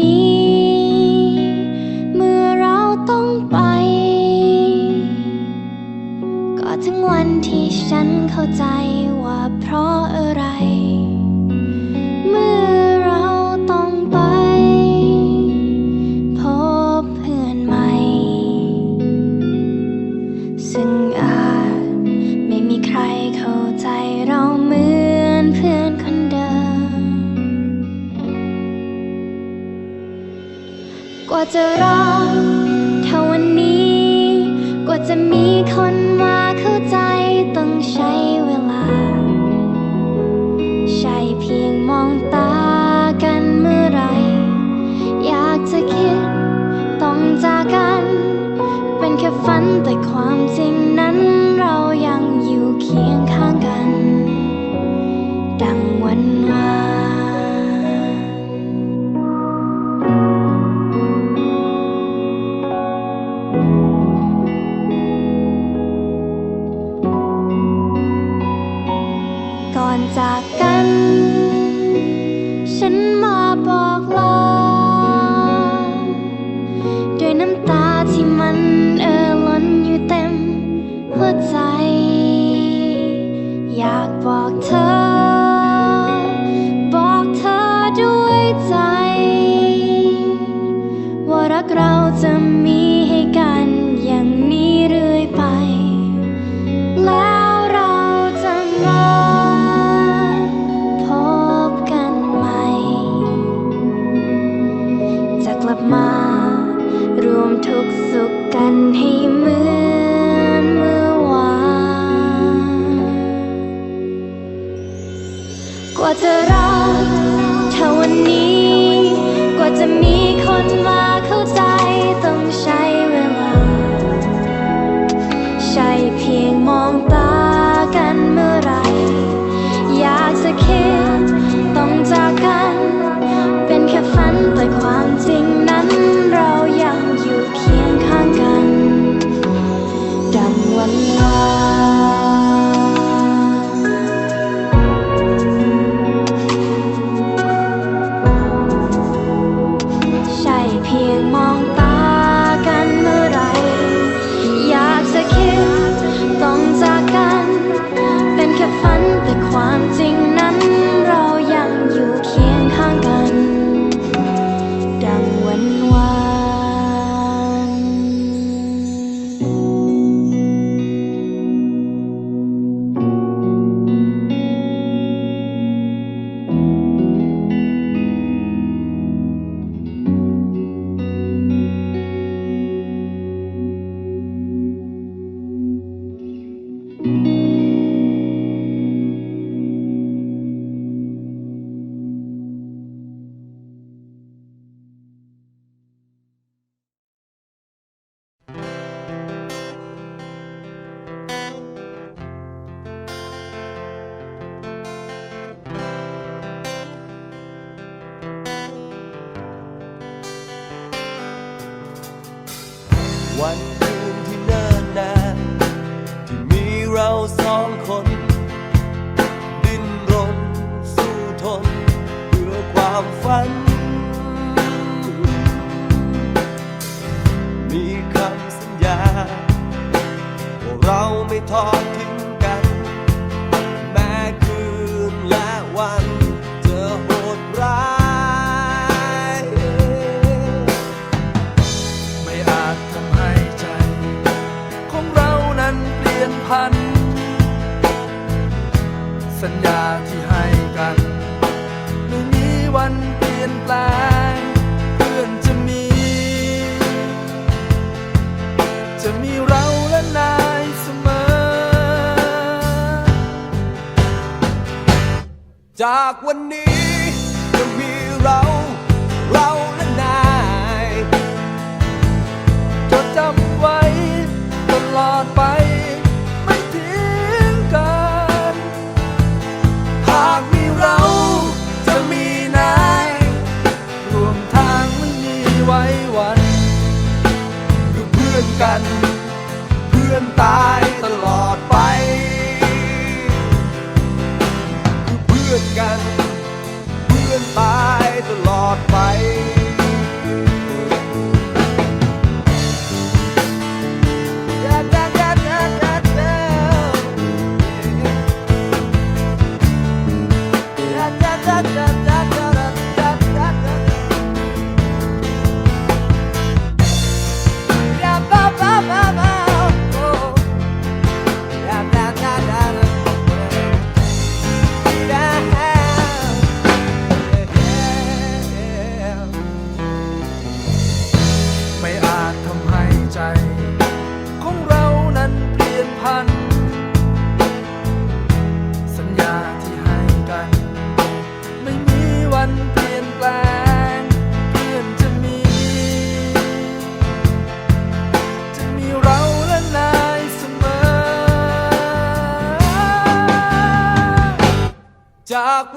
นี้ เมื่อเราต้องไป ก็ถึงวันที่ฉันเข้าใจ กว่าจะรอเท่าวันนี้ กว่าจะมีคนมาเข้าใจต้องใช้เวลา ใช่เพียงมองตากันเมื่อไร อยากจะคิดต้องจากกัน เป็นแค่ฝันแต่ความจริง จะรักถ้าวันนี้กว่าจะมี ฝัน มีคำสัญญาว่าเราไม่ทอดทิ้งกัน แม้คืนและวันจะโหดร้าย ไม่อาจทำให้ใจ ของเรานั้นเปลี่ยนพัน สัญญาที่ให้กัน ไม่มีวัน จากวันนี้จะมีเรา เราและนายจะจำไว้ตลอด กัน เพื่อนตายตลอดไป